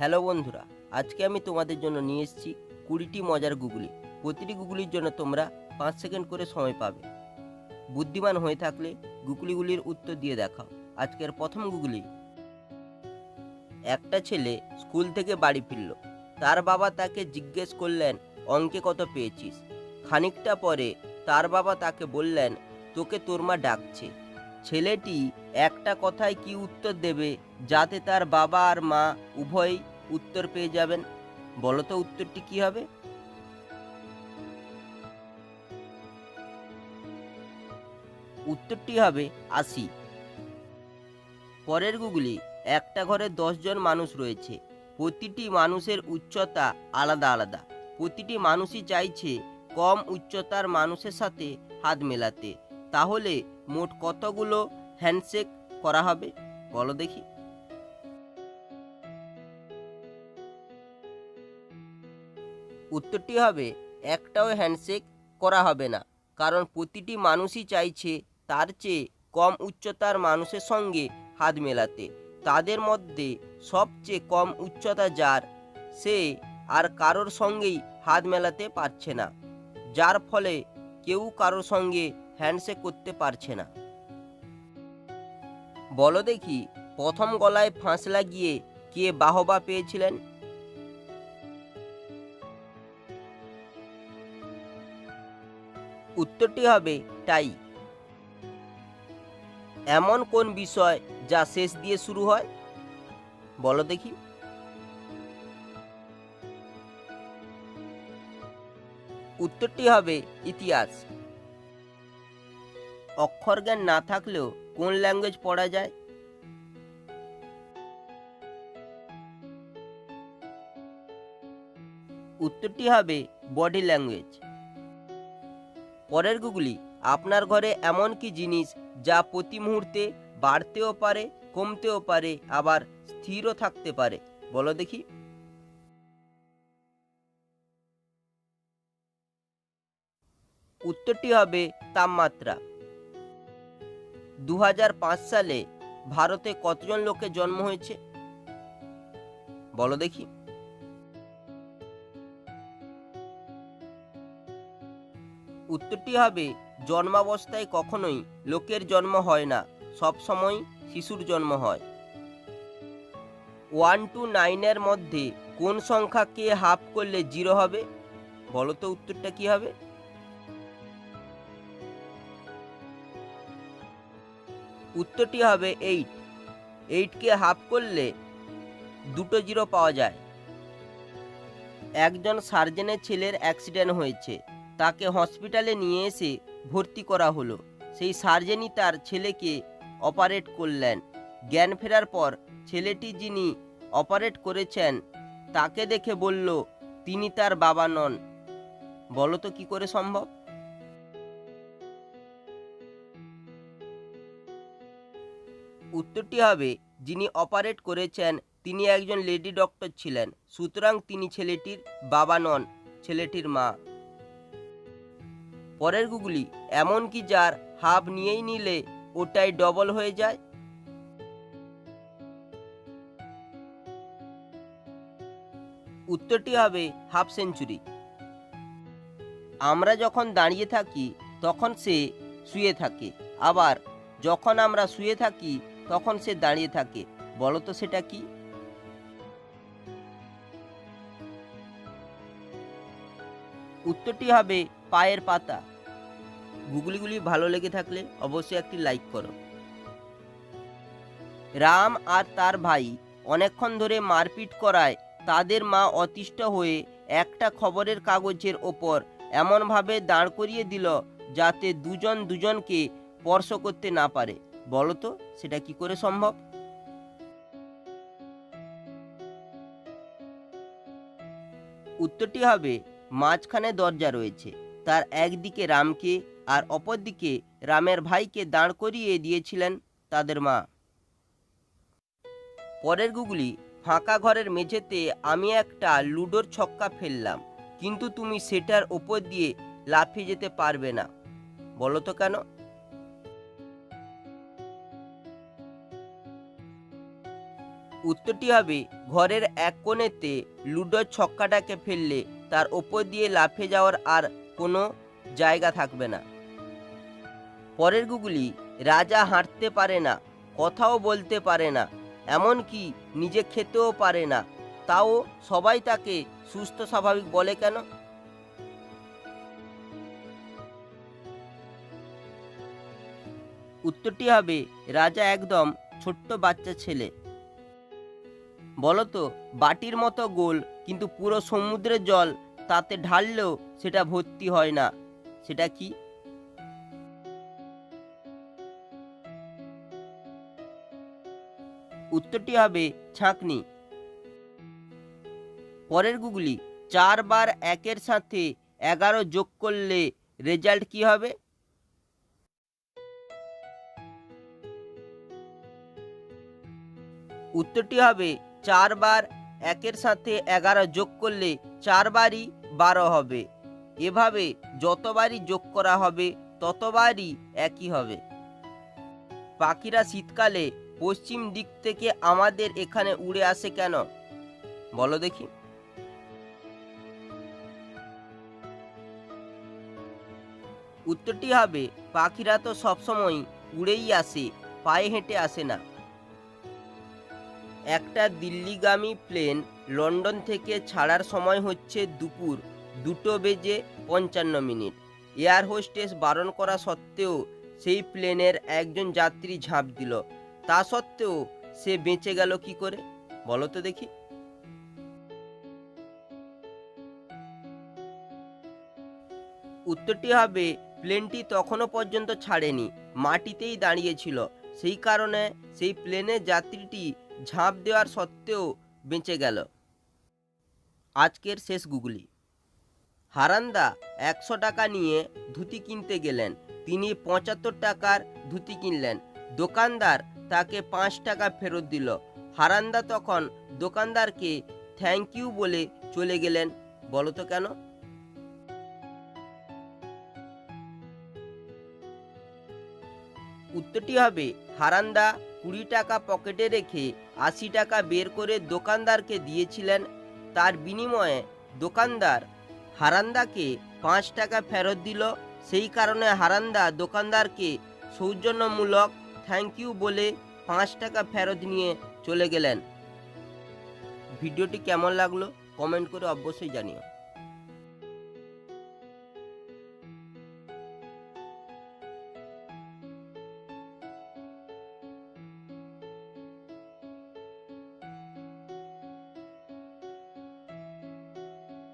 Hello বন্ধুরা, আজকে আমি তোমাদের জন্য নিয়ে এসেছি কুড়িটি মজার গুগলি। প্রতিটি গুগলির জন্য তোমরা পাঁচ সেকেন্ড করে সময় পাবে। বুদ্ধিমান হয়ে থাকলে গুগলিগুলির উত্তর দিয়ে দেখাও। আজকের প্রথম গুগলি। একটা ছেলে স্কুল থেকে বাড়ি ফিরল। তার বাবা তাকে জিজ্ঞেস করলেন, অঙ্কে কত পেয়েছিস? খানিকটা পরে তার বাবা তাকে বললেন, তোকে তোর মা ডাকছে। ছেলেটি একটা কথায় কি উত্তর দেবে যাতে তার বাবা আর মা উভয়ই উত্তর পেয়ে যাবেন। বলো তো উত্তরটি কি হবে? উত্তরটি হবে আশি। পরের গুগলি, একটা ঘরে দশজন মানুষ রয়েছে। প্রতিটি মানুষের উচ্চতা আলাদা আলাদা। প্রতিটি মানুষই চাইছে কম উচ্চতার মানুষের সাথে হাত মেলাতে। তাহলে মোট কতগুলো হ্যান্ডশেক করা হবে? বলো দেখি। উত্তরটি হবে, একটাও হ্যান্ডশেক করা হবে না। কারণ প্রতিটি মানুষই চাইছে তার চেয়ে কম উচ্চতার মানুষের সঙ্গে হাত মেলাতে। তাদের মধ্যে সবচেয়ে কম উচ্চতা যার, সে আর কারোর সঙ্গেই হাত মেলাতে পারছে না। যার ফলে কেউ কারোর সঙ্গে হ্যান্ডশেক করতে পারছে না। বলো দেখি, প্রথম গলায় ফাঁস লাগিয়ে কে বাহবা পেয়েছিলেন? উত্তরটি হবে টাই। এমন কোন বিষয় যা শেষ দিয়ে শুরু হয়? বলো দেখি। উত্তরটি হবে ইতিহাস। অক্ষর জ্ঞান না থাকলেও কোন ল্যাঙ্গুয়েজ পড়া যায়? উত্তরটি হবে বডি ল্যাঙ্গুয়েজ। পরের গুগলি, আপনার ঘরে এমন কি জিনিস যা প্রতি মুহূর্তে বাড়তেও পারে, কমতেও পারে, আবার স্থিরও থাকতে পারে? বলো দেখি। উত্তরটি হবে তাপমাত্রা। দু হাজার পাঁচ সালে ভারতে কতজন লোকের জন্ম হয়েছে? বলো দেখি। উত্তরটি হবে, জন্মাবস্থায় কখনোই লোকের জন্ম হয় না, সব সময় শিশুর জন্ম হয়। ওয়ান টু নাইনের মধ্যে কোন সংখ্যাকে হাফ করলে জিরো হবে? বলো তো উত্তরটা কি হবে? উত্তরটি হবে এইট। এইটকে হাফ করলে দুটো জিরো পাওয়া যায়। একজন সার্জেনের ছেলের অ্যাক্সিডেন্ট হয়েছে। তাকে হসপিটালে নিয়ে এসে ভর্তি করা হলো। সেই সার্জেনই তার ছেলেকে অপারেট করলেন। জ্ঞান ফেরার পর ছেলেটি যিনি অপারেট করেছেন, তাকে দেখে বলল, তিনি তার বাবা নন। বলো তো কি করে সম্ভব? উত্তরটি হবে, যিনি অপারেট করেছেন, তিনি একজন লেডি ডক্টর ছিলেন। সুতরাং তিনি ছেলেটির বাবা নন, ছেলেটির মা। পরের গুগলি, এমন কি যার হাফ নিয়েই নিলে ওটাই ডবল হয়ে যায়? উত্তরটি হবে হাফ সেঞ্চুরি। আমরা যখন দাঁড়িয়ে থাকি, তখন সে শুয়ে থাকে। আবার যখন আমরা শুয়ে থাকি, তখন সে দাঁড়িয়ে থাকে। বলো তো সেটা কি? উত্তরটি হবে পায়ের পাতা। গুগলিগুলি ভালো লেগে থাকলে অবশ্যই একটি লাইক করো। রাম আর তার ভাই অনেকক্ষণ ধরে মারপিট করায় তাদের মা অতিষ্ঠ হয়ে একটা খবরের কাগজের ওপর এমনভাবে দাঁড় করিয়ে দিল যাতে দুজন দুজনকে স্পর্শ করতে না পারে। বলো তো, সেটা কি করে সম্ভব? উত্তরটি হবে, মাঝখানে দরজা রয়েছে। তার একদিকে রামকে আর অপরদিকে রামের ভাইকে দাঁড় করিয়ে দিয়েছিলেন তাদের মা। পরের গুগলি, ফাঁকা ঘরের মেঝেতে আমি একটা লুডোর ছক্কা ফেললাম, কিন্তু তুমি সেটার ওপর দিয়ে লাফিয়ে যেতে পারবে না। বলো তো কেন? উত্তরটি হবে, ঘরের এক কোণেতে লুডোর ছক্কাটাকে ফেললে তার ওপর দিয়ে লাফে যাওয়ার আর কোনো জায়গা থাকবে না। পরের গুগলি রাজা হাঁটতে পারে না, কথাও বলতে পারে না, এমনকি নিজে খেতেও পারে না, তাও সবাই তাকে সুস্থ স্বাভাবিক বলে কেন? উত্তরটি হবে, রাজা একদম ছোট্ট বাচ্চা ছেলে। বলতো, বাটির মতো গোল, কিন্তু পুরো সমুদ্রের জল তাতে ঢাললেও সেটা ভর্তি হয় না। সেটা কি? উত্তরটি হবে ছাঁকনি। পরের গুগলি চারবার একের সাথে এগারো যোগ করলে রেজাল্ট কি হবে? উত্তরটি হবে চারবার একের সাথে এগারো যোগ করলে চারবারই বারো হবে। এভাবে যতবারই যোগ করা হবে, ততবারই একই হবে। পাখিরা শীতকালে পশ্চিম দিক থেকে আমাদের এখানে উড়ে আসে কেন? বলো দেখি। উত্তরটি হবে, পাখিরা তো সবসময় উড়েই আসে, পায়ে হেঁটে আসে না। একটা দিল্লিগামী প্লেন লন্ডন থেকে ছাড়ার সময় হচ্ছে দুপুর দুটো বেজে পঞ্চান্ন মিনিট। এয়ার হোস্টেস বারণ করা সত্ত্বেও সেই প্লেনের একজন যাত্রী ঝাঁপ দিল। তা সত্ত্বেও সে বেঁচে গেল কি করে? বলো তো দেখি। উত্তরটি হবে, প্লেনটি তখনও পর্যন্ত ছাড়েনি, মাটিতেই দাঁড়িয়েছিল। সেই কারণে সেই প্লেনের যাত্রীটি ঝাঁপ দেওয়ার সত্ত্বেও বেঁচে গেল। আজকের শেষ গুগলি। হারান্দা একশো টাকা নিয়ে ধুতি কিনতে গেলেন। তিনি পঁচাত্তর টাকার ধুতি কিনলেন। দোকানদার তাকে পাঁচ টাকা ফেরত দিল। হারান্দা তখন দোকানদারকে থ্যাংক ইউ বলে চলে গেলেন। বলো তো কেন? উত্তরটি হবে, হারান্দা কুড়ি টাকা পকেটে রেখে আশি টাকা বের করে দোকানদারকে দিয়েছিলেন। তার বিনিময়ে দোকানদার হারান্দাকে পাঁচ টাকা ফেরত দিল। সেই কারণে হারান্দা দোকানদারকে সৌজন্যমূলক থ্যাংক ইউ বলে পাঁচ টাকা ফেরত নিয়ে চলে গেলেন। ভিডিওটি কেমন লাগল? কমেন্ট করে অবশ্যই জানিও।